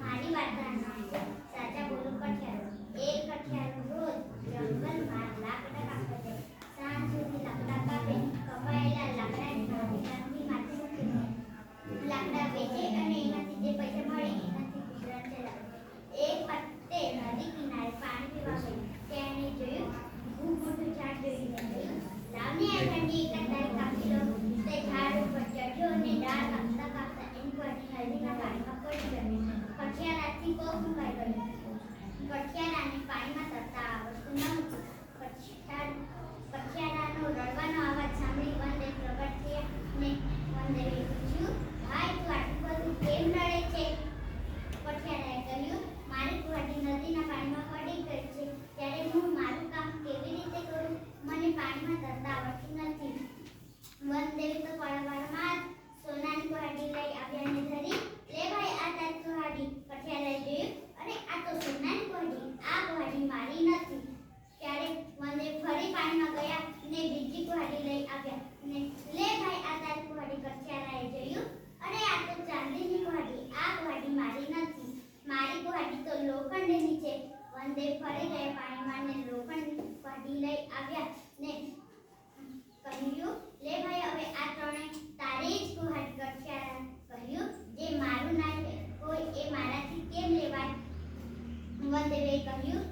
મારી વાત ગઠિયા નાની પાણીમાં વનદેવ ફરી ગયે પાણીમાં ને લોખંડ કાઢી લઈ આવ્યા ને કહ્યું, લે ભાઈ, હવે આ ત્રણે તારી જ ગુહાટ ગઠિયા કહ્યું જે મારું નામ હોય એ મારાથી કેમ લેવાય? વનદેવે કહ્યું